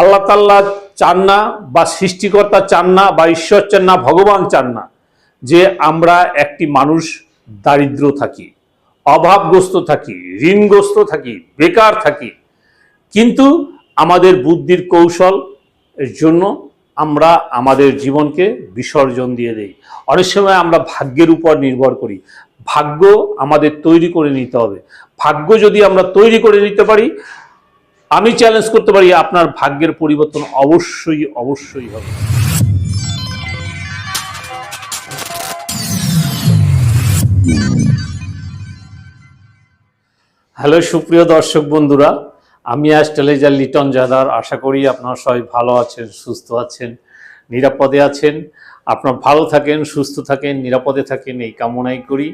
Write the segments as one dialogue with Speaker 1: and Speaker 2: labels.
Speaker 1: আল্লাহ তাল্লাহ চান না বা সৃষ্টিকর্তা চান না বা ঈশ্বর চান না, ভগবান চান না যে আমরা একটি মানুষ দারিদ্র থাকি, অভাবগ্রস্ত থাকি, ঋণগ্রস্ত থাকি, বেকার থাকি। কিন্তু আমাদের বুদ্ধির কৌশল এর জন্য আমরা আমাদের জীবনকে বিসর্জন দিয়ে দেই। অনেক সময় আমরা ভাগ্যের উপর নির্ভর করি। ভাগ্য আমাদের তৈরি করে নিতে হবে। ভাগ্য যদি আমরা তৈরি করে নিতে পারি আমি চ্যালেঞ্জ করতে পারি, আপনার ভাগ্যের পরিবর্তন অবশ্যই অবশ্যই হবে। হ্যালো সুপ্রিয় দর্শক বন্ধুরা, আমি আজ টেলেজার লিটন জাদার। আশা করি আপনারা সবাই ভালো আছেন, সুস্থ আছেন, নিরাপদে আছেন। আপনারা ভালো থাকেন, সুস্থ থাকেন, নিরাপদে থাকেন, এই কামনাই করি।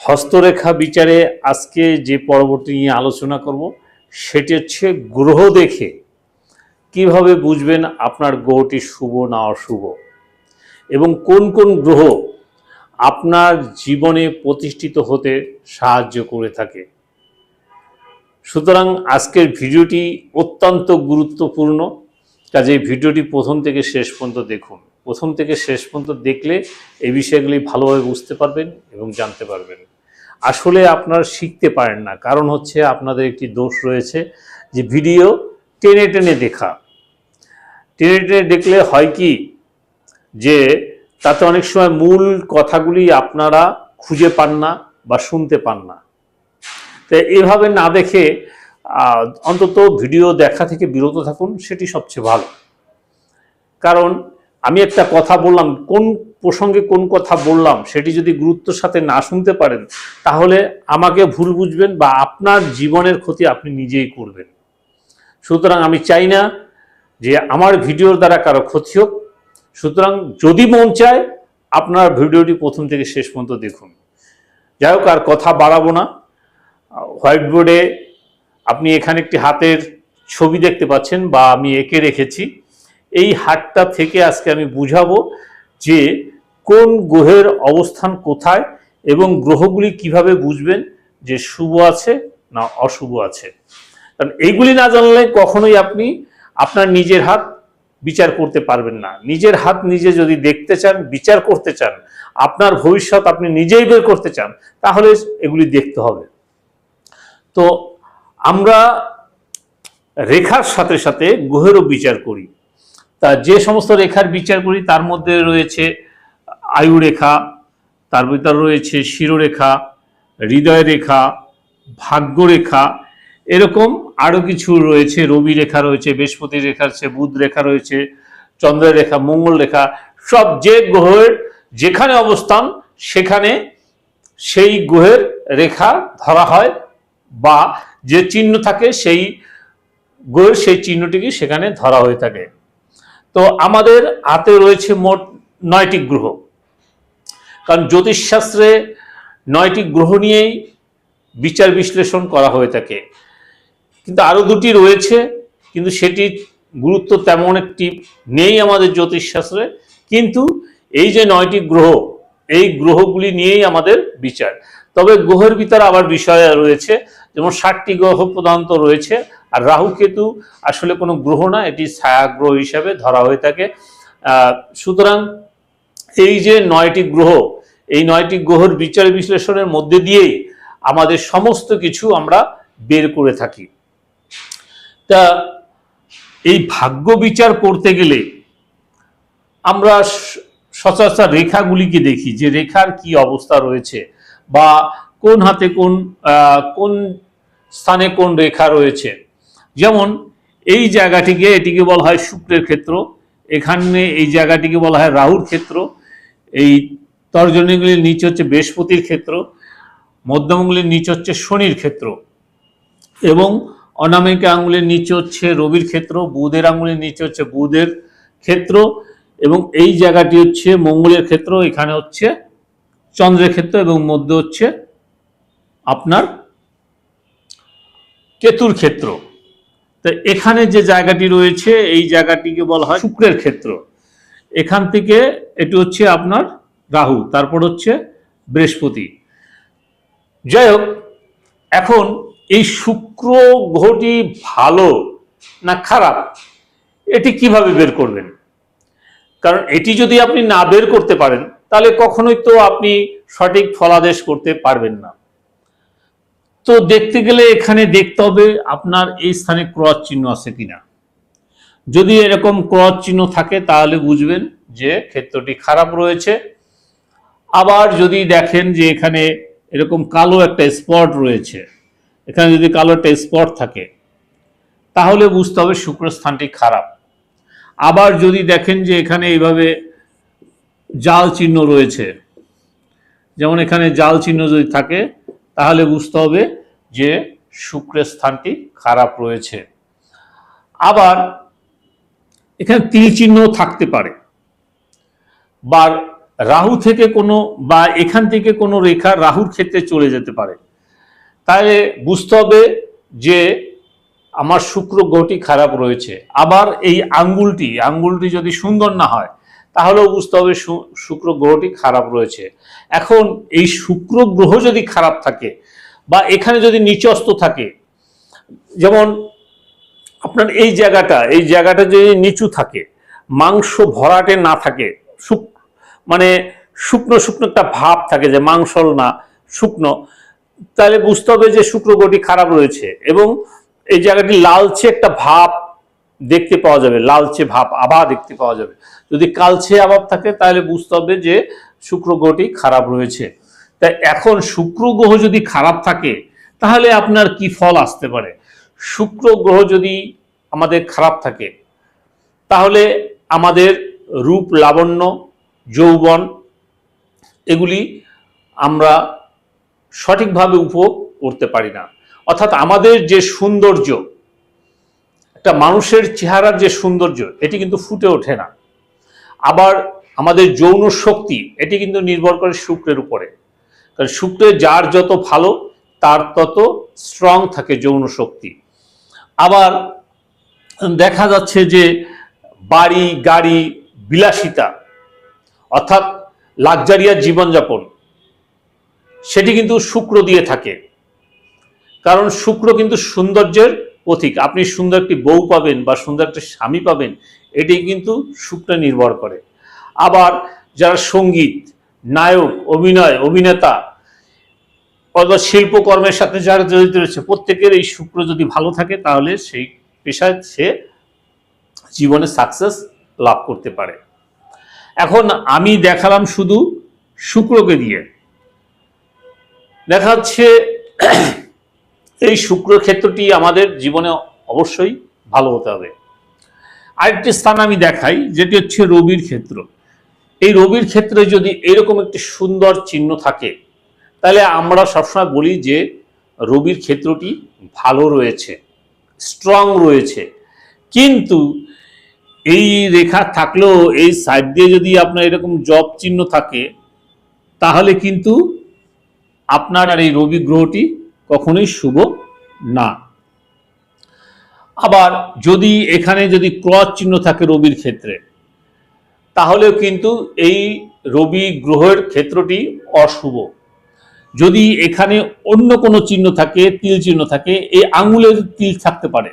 Speaker 1: হস্তরেখা বিচারে আজকে যে পরবর্তী নিয়ে আলোচনা করব সেটি হচ্ছে গ্রহ দেখে কীভাবে বুঝবেন আপনার গ্রহটি শুভ না অশুভ? এবং কোন কোন গ্রহ আপনার জীবনে প্রতিষ্ঠিত হতে সাহায্য করে থাকে? সুতরাং আজকের ভিডিওটি অত্যন্ত গুরুত্বপূর্ণ। কাজে ভিডিওটি প্রথম থেকে শেষ পর্যন্ত দেখুন। প্রথম থেকে শেষ পর্যন্ত দেখলে এই বিষয়গুলি ভালোভাবে বুঝতে পারবেন এবং জানতে পারবেন। আসলে আপনারা শিখতে পারেন না। কারণ হচ্ছে আপনাদের একটি দোষ রয়েছে যে ভিডিও টেনে টেনে দেখা। টেনে টেনে দেখলে হয় কি? যে তাতে অনেক সময় মূল কথাগুলি আপনারা খুঁজে পান না বা শুনতে পান না। তো এভাবে না দেখে অন্তত ভিডিও দেখা থেকে বিরত থাকুন, সেটি সবচেয়ে ভালো। কারণ আমি একটা কথা বললাম, কোন প্রসঙ্গে কোন কথা বললাম সেটি যদি গুরুত্বের সাথে না শুনতে পারেন, তাহলে আমাকে ভুল বুঝবেন বা আপনার জীবনের ক্ষতি আপনি নিজেই করবেন। সুতরাং আমি চাই না যে আমার ভিডিওর দ্বারা কারও ক্ষতি হোক। সুতরাং যদি মন চায়, আপনার ভিডিওটি প্রথম থেকে শেষ পর্যন্ত দেখুন। যাই হোক, আর কথা বাড়াবো না। হোয়াইট বোর্ডে আপনি এখানে একটি হাতের ছবি দেখতে পাচ্ছেন বা আমি এঁকে রেখেছি। এই হাতটা থেকে আজকে আমি বুঝাবো যে কোন গ্রহের অবস্থান কোথায় এবং গ্রহগুলি কীভাবে বুঝবেন যে শুভ আছে না অশুভ আছে। কারণ এইগুলি না জানলে কখনোই আপনি আপনার নিজের হাত বিচার করতে পারবেন না। নিজের হাত নিজে যদি দেখতে চান, বিচার করতে চান, আপনার ভবিষ্যৎ আপনি নিজেই বের করতে চান, তাহলে এগুলি দেখতে হবে। তো আমরা রেখার সাথে সাথে গ্রহেরও বিচার করি। তা যে সমস্ত রেখার বিচার করি, তার মধ্যে রয়েছে আয়ু রেখা তার ভিতর রয়েছে শিরোরেখা হৃদয় রেখা ভাগ্য রেখা এরকম আরও কিছু রয়েছে। রবি রেখা রয়েছে, বৃহস্পতি রেখা রয়েছে, বুধ রেখা রয়েছে, চন্দ্রের রেখা, মঙ্গল রেখা, সব যে গ্রহের যেখানে অবস্থান, সেখানে সেই গ্রহের রেখা ধরা হয় বা যে চিহ্ন থাকে, সেই গ্রহের সেই চিহ্নটিকে সেখানে ধরা হয়ে থাকে। তো আমাদের হাতে রয়েছে মোট নয়টি গ্রহ। কারণ জ্যোতিষশাস্ত্রে নয়টি গ্রহ নিয়েই বিচার বিশ্লেষণ করা হয়ে থাকে। কিন্তু আরও দুটি রয়েছে, কিন্তু সেটি গুরুত্ব তেমন একটি নেই আমাদের জ্যোতিষশাস্ত্রে। কিন্তু এই যে নয়টি গ্রহ, এই গ্রহগুলি নিয়েই আমাদের বিচার। তবে গ্রহের ভিতরে আবার বিষয় রয়েছে, যেমন ষাটটি গ্রহ প্রধানত রয়েছে। আর রাহু কেতু আসলে কোনো গ্রহ না, এটি ছায়া গ্রহ হিসাবে ধরা হয়ে থাকে। সুতরাং এই যে নয়টি গ্রহ, এই নয়টি গ্রহর বিচার বিশ্লেষণের মধ্যে দিয়েই আমাদের সমস্ত কিছু আমরা বের করে থাকি। তা এই ভাগ্য বিচার করতে গেলে আমরা সচরাচর রেখাগুলিকে দেখি, যে রেখার কি অবস্থা রয়েছে বা কোন হাতে কোন কোন স্থানে কোন রেখা রয়েছে। যেমন এই জায়গাটিকে এটিকে বলা হয় শুক্রের ক্ষেত্র, এখানে এই জায়গাটিকে বলা হয় রাহুর ক্ষেত্র, এই তর্জনীগুলির নিচে হচ্ছে বৃহস্পতির ক্ষেত্র, মধ্যমগুলির নিচে হচ্ছে শনির ক্ষেত্র এবং অনামিকা আঙুলের নিচে হচ্ছে রবির ক্ষেত্র, বুধের আঙুলের নিচে হচ্ছে বুধের ক্ষেত্র এবং এই জায়গাটি হচ্ছে মঙ্গলের ক্ষেত্র, এখানে হচ্ছে চন্দ্রের ক্ষেত্র এবং মধ্যে হচ্ছে আপনার কেতুর ক্ষেত্র। তো এখানে যে জায়গাটি রয়েছে, এই জায়গাটিকে বলা হয় শুক্রের ক্ষেত্র। এখান থেকে এটি হচ্ছে আপনার রাহু, তারপর হচ্ছে বৃহস্পতি। যাই হোক, এখন এই শুক্র গ্রহটি ভালো না খারাপ, এটি কীভাবে বের করবেন? কারণ এটি যদি আপনি না বের করতে পারেন, তাহলে কখনোই তো আপনি সঠিক ফলাদেশ করতে পারবেন না। তো দেখতে গেলে এখানে দেখতে হবে আপনার এই স্থানে ক্রস চিহ্ন আছে কিনা। যদি এরকম ক্রস চিহ্ন থাকে তাহলে বুঝবেন যে ক্ষেত্রটি খারাপ রয়েছে। আবার যদি দেখেন যে এখানে এরকম কালো একটা স্পট রয়েছে, এখানে যদি কালো একটা স্পট থাকে, তাহলে বুঝতে হবে শুক্রস্থানটি খারাপ। আবার যদি দেখেন যে এখানে এইভাবে জাল চিহ্ন রয়েছে, যেমন এখানে জাল চিহ্ন যদি থাকে তাহলে বুঝতে হবে যে শুক্রের স্থানটি খারাপ রয়েছে। আবার এখানে তিল চিহ্ন থাকতে পারে। বা রাহু থেকে কোনো বা এখান থেকে কোনো রেখা রাহুর ক্ষেত্রে চলে যেতে পারে। তাহলে বুঝতে হবে যে আমার শুক্র গ্রহটি খারাপ রয়েছে। আবার এই আঙ্গুলটি আঙ্গুলটি যদি সুন্দর না হয় তাহলেও বুঝতে হবে শুক্র গ্রহটি খারাপ রয়েছে। এখন এই শুক্র গ্রহ যদি খারাপ থাকে বা এখানে যদি নিচস্ত থাকে, যেমন আপনার এই জায়গাটা এই জায়গাটা যদি নিচু থাকে, মাংস ভরাটে না থাকে, শুক মানে শুকনো শুকনো একটা ভাব থাকে যে মাংসল না, শুকনো, তাহলে বুঝতে হবে যে শুক্র গ্রহটি খারাপ রয়েছে এবং এই জায়গাটি লালচে একটা ভাব দেখতে পাওয়া যাবে, লালচে ভাব আভা দেখতে পাওয়া যাবে। যদি কালচে আভাব থাকে, তাহলে বুঝতে হবে যে শুক্র গ্রহটি খারাপ রয়েছে। তাই এখন শুক্র গ্রহ যদি খারাপ থাকে, তাহলে আপনার কি ফল আসতে পারে? শুক্র গ্রহ যদি আমাদের খারাপ থাকে, তাহলে আমাদের রূপ লাবণ্য, যৌবন, এগুলি আমরা সঠিকভাবে উপভোগ করতে পারি না। অর্থাৎ আমাদের যে সৌন্দর্য একটা মানুষের চেহারার যে সৌন্দর্য, এটি কিন্তু ফুটে ওঠে না। আবার আমাদের যৌন শক্তি, এটি কিন্তু নির্ভর করে শুক্রের উপরে। কারণ শুক্রের যার যত ভালো, তার তত স্ট্রং থাকে যৌন শক্তি। আবার দেখা যাচ্ছে যে বাড়ি, গাড়ি, বিলাসিতা, অর্থাৎ লাক্সারিয়ার জীবনযাপন, সেটি কিন্তু শুক্র দিয়ে থাকে। কারণ শুক্র কিন্তু সৌন্দর্যের প্রতীক আপনি সুন্দর একটি বউ পাবেন বা সুন্দর একটা স্বামী পাবেন এটি কিন্তু শুক্র নির্ভর করে। আবার যারা সংগীত, নায়ক, অভিনয়, অভিনেতা, অথবা শিল্পকর্মের সাথে যারা জড়িত রয়েছে, প্রত্যেকের এই শুক্র যদি ভালো থাকে, তাহলে সেই পেশায় সে জীবনে সাকসেস লাভ করতে পারে। এখন আমি দেখালাম শুধু শুক্রকে দিয়ে। দেখা যাচ্ছে এই শুক্র ক্ষেত্রটি আমাদের জীবনে অবশ্যই ভালো হতে হবে। আরেকটি স্থান আমি দেখাই, যেটি হচ্ছে রবির ক্ষেত্র। এই রবির ক্ষেত্রে যদি এরকম একটি সুন্দর চিহ্ন থাকে, তাহলে আমরা সবসময় বলি যে রবির ক্ষেত্রটি ভালো রয়েছে স্ট্রং রয়েছে। কিন্তু এই রেখা থাকলেও এই সাইড দিয়ে যদি আপনার এরকম জব চিহ্ন থাকে, তাহলে কিন্তু আপনার আর এই রবি গ্রহটি কখনোই শুভ না। আবার যদি এখানে যদি ক্রস চিহ্ন থাকে রবির ক্ষেত্রে, তাহলেও কিন্তু এই রবি গ্রহের ক্ষেত্রটি অশুভ। যদি এখানে অন্য কোনো চিহ্ন থাকে, তিল চিহ্ন থাকে, এই আঙুলের তিল থাকতে পারে,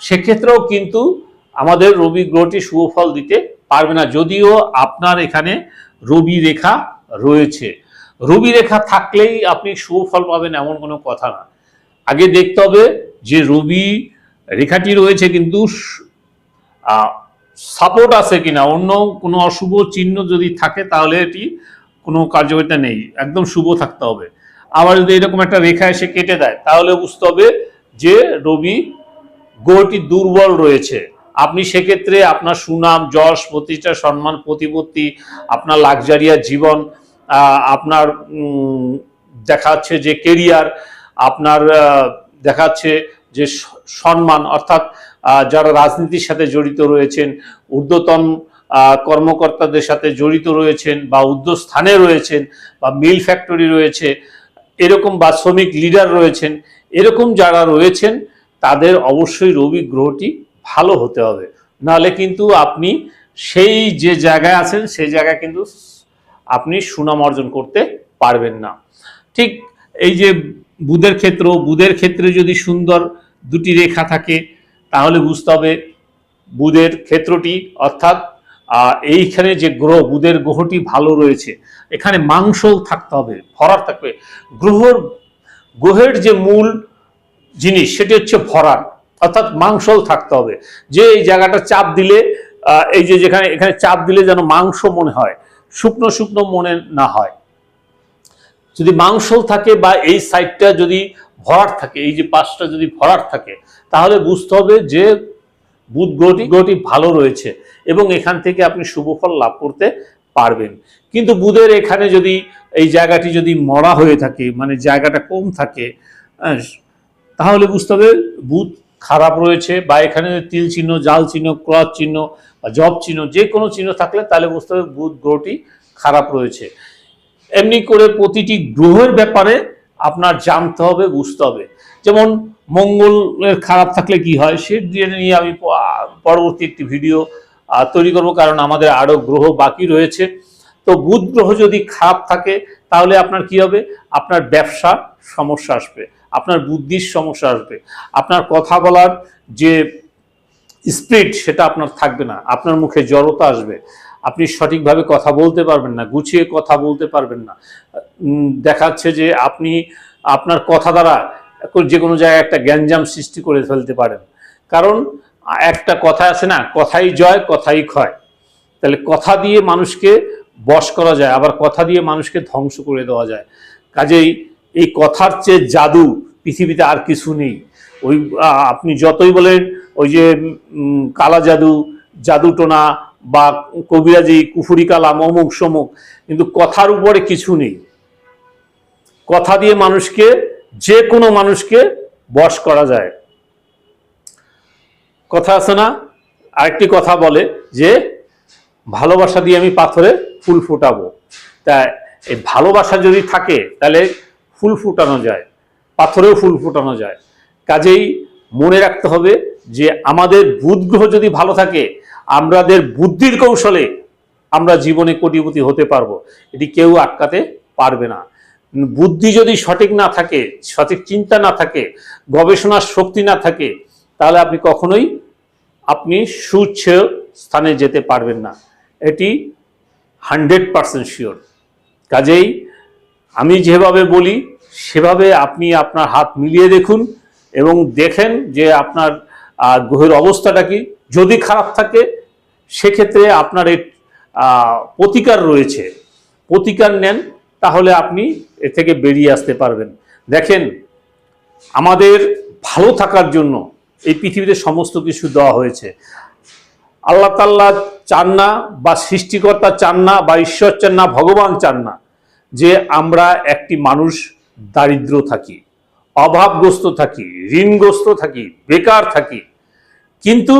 Speaker 1: সেক্ষেত্রেও কিন্তু আমাদের রবি গ্রহটি শুভ ফল দিতে পারবে না। যদিও আপনার এখানে রবি রেখা রয়েছে। রবি রেখা থাকলেই আপনি শুভ ফল পাবেন এমন কোনো কথা না। আগে দেখতে হবে যে রবি রেখাটি রয়েছে কিন্তু সাপোর্ট আছে কিনা। অন্য কোনো অশুভ চিহ্ন যদি থাকে তাহলে এটি কোনো কার্যকারিতা নেই। একদম শুভ থাকতে হবে। আবার যদি এরকম একটা রেখা এসে কেটে দেয়, তাহলে বুঝতে হবে যে রবি গ্রহটি দুর্বল রয়েছে। আপনি সেক্ষেত্রে আপনার সুনাম, যশ, প্রতিষ্ঠা, সম্মান, প্রতিপত্তি, আপনার লাক্সারিয়া জীবন আপনার উম, দেখা যাচ্ছে যে কেরিয়ার আপনার আহ, দেখা যাচ্ছে যে সম্মান অর্থাৎ যারা রাজনীতির সাথে জড়িত রয়েছেন ঊর্ধ্বতন কর্মকর্তাদের সাথে জড়িত রয়েছেন বা উদ্যোগস্থানে রয়েছেন বা মিল ফ্যাক্টরি রয়েছে এরকম বা শ্রমিক লিডার রয়েছেন এরকম যারা রয়েছেন তাদের অবশ্যই রবি গ্রহটি ভালো হতে হবে। নাহলে কিন্তু আপনি সেই যে জায়গায় আছেন সেই জায়গায় কিন্তু আপনি সুনাম অর্জন করতে পারবেন না। ঠিক এই যে বুধের ক্ষেত্র, বুধের ক্ষেত্রে যদি সুন্দর দুটি রেখা থাকে, তাহলে বুঝতে হবে বুধের ক্ষেত্রটি, অর্থাৎ এইখানে যে গ্রহ, বুধের গ্রহটি ভালো রয়েছে। এখানে মাংস থাকতে হবে ভরার থাকবে। গ্রহর, গ্রহের যে মূল জিনিস, সেটি হচ্ছে ভরাট, অর্থাৎ মাংসল থাকতে হবে। যে এই জায়গাটা চাপ দিলে এই যে যেখানে, এখানে চাপ দিলে যেন মাংস মনে হয় শুকনো শুকনো মনে না হয়। যদি মাংসল থাকে বা এই সাইডটা যদি ভরাট থাকে, এই যে পাশটা যদি ভরাট থাকে, তাহলে বুঝতে হবে যে বুধ গ্রহটি গ্রহটি ভালো রয়েছে এবং এখান থেকে আপনি শুভফল লাভ করতে পারবেন। কিন্তু বুধের এখানে যদি এই জায়গাটি যদি মরা হয়ে থাকে মানে জায়গাটা কম থাকে তাহলে বুঝতে হবে বুধ খারাপ রয়েছে বা এখানে তিল চিহ্ন, জাল চিহ্ন ক্রস চিহ্ন বা জব চিহ্ন, যে কোনো চিহ্ন থাকলে তাহলে বুঝতে হবে বুধ গ্রহটি খারাপ রয়েছে। এমনি করে প্রতিটি গ্রহের ব্যাপারে আপনার জানতে হবে, বুঝতে হবে। যেমন মঙ্গলের খারাপ থাকলে কি হয়, সে নিয়ে আমি পরবর্তী একটি ভিডিও তৈরি করব, কারণ আমাদের আরও গ্রহ বাকি রয়েছে। তো বুধ গ্রহ যদি খারাপ থাকে, তাহলে আপনার কি হবে? আপনার ব্যবসা সমস্যা আসবে। আপনার বুদ্ধির সমস্যা আসবে। আপনার কথা বলার যে স্পিড সেটা আপনার থাকবে না। আপনার মুখে জড়তা আসবে। আপনি সঠিকভাবে কথা বলতে পারবেন না, গুছিয়ে কথা বলতে পারবেন না। দেখাচ্ছে যে আপনি আপনার কথা দ্বারা যে কোনো জায়গায় একটা গ্যাঞ্জাম সৃষ্টি করে ফেলতে পারেন। কারণ একটা কথা আছে না, কথাই জয়, কথাই ক্ষয়। তাহলে কথা দিয়ে মানুষকে বশ করা যায়, আবার কথা দিয়ে মানুষকে ধ্বংস করে দেওয়া যায়। কাজেই এই কথার চেয়ে জাদু পৃথিবীতে আর কিছু নেই। ওই আপনি যতই বলেন, ওই যে কালা জাদু জাদুটোনা বা কবিরাজি, কুফুরি কালাম অমুক সমুক কিন্তু কথার উপরে কিছু নেই। কথা দিয়ে মানুষকে, যে কোনো মানুষকে বশ করা যায়। কথা আছে না? আরেকটি কথা বলে যে, ভালোবাসা দিয়ে আমি পাথরে ফুল ফুটাবো। তা, এই ভালোবাসা যদি থাকে, তাহলে ফুল ফুটানো যায়। পাথরেও ফুল ফুটানো যায়। কাজেই মনে রাখতে হবে যে আমাদের বুধ গ্রহ যদি ভালো থাকে আমাদের বুদ্ধির কৌশলে আমরা জীবনে কোটিপতি হতে পারব। এটি কেউ আটকাতে পারবে না। বুদ্ধি যদি সঠিক না থাকে, সঠিক চিন্তা না থাকে, গবেষণার শক্তি না থাকে, তাহলে আপনি কখনোই আপনি সুচ্ছ স্থানে যেতে পারবেন না। এটি হান্ড্রেড পারসেন্ট শিওর। কাজেই আমি যেভাবে বলি সেভাবে আপনি আপনার হাত মিলিয়ে দেখুন এবং দেখেন যে আপনার গ্রহের অবস্থাটা কি। যদি খারাপ থাকে, সেক্ষেত্রে আপনার এর প্রতিকার রয়েছে। প্রতিকার নেন, তাহলে আপনি এ থেকে বেরিয়ে আসতে পারবেন। দেখেন, আমাদের ভালো থাকার জন্য এই পৃথিবীতে সমস্ত কিছু দেওয়া হয়েছে। আল্লাহ তাল্লাহ চান না বা সৃষ্টিকর্তা চান না বা ঈশ্বর চান না, ভগবান চান না যে আমরা একটি মানুষ দারিদ্র থাকি, অভাবগ্রস্ত থাকি, ঋণগ্রস্ত থাকি, বেকার থাকি। কিন্তু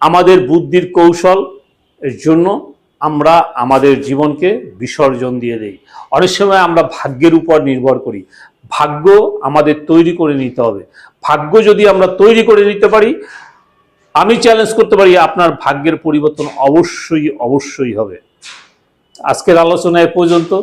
Speaker 1: আমাদের বুদ্ধির কৌশল এর জন্য আমরা আমাদের জীবনকে বিসর্জন দিয়ে দেই। অনেক সময় আমরা ভাগ্যের উপর নির্ভর করি। ভাগ্য আমাদের তৈরি করে নিতে হবে। ভাগ্য যদি আমরা তৈরি করে নিতে পারি, আমি চ্যালেঞ্জ করতে পারি, আপনার ভাগ্যের পরিবর্তন অবশ্যই অবশ্যই হবে। আজকের আলোচনা এ পর্যন্ত।